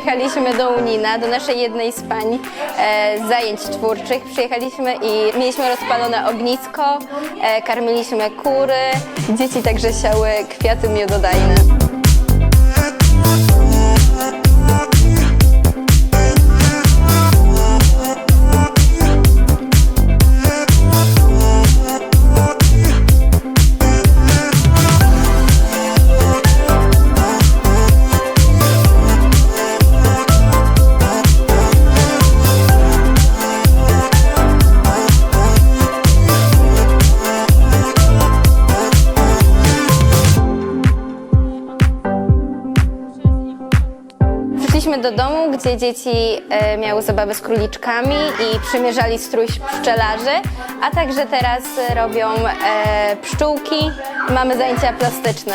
przyjechaliśmy do Unina, do naszej jednej z pań e, zajęć twórczych. Przyjechaliśmy i mieliśmy rozpalone ognisko, e, karmiliśmy kury. Dzieci także siały kwiaty miododajne. Wróciliśmy do domu, gdzie dzieci e, miały zabawę z króliczkami i przymierzali strój pszczelarzy, a także teraz robią e, pszczółki. Mamy zajęcia plastyczne.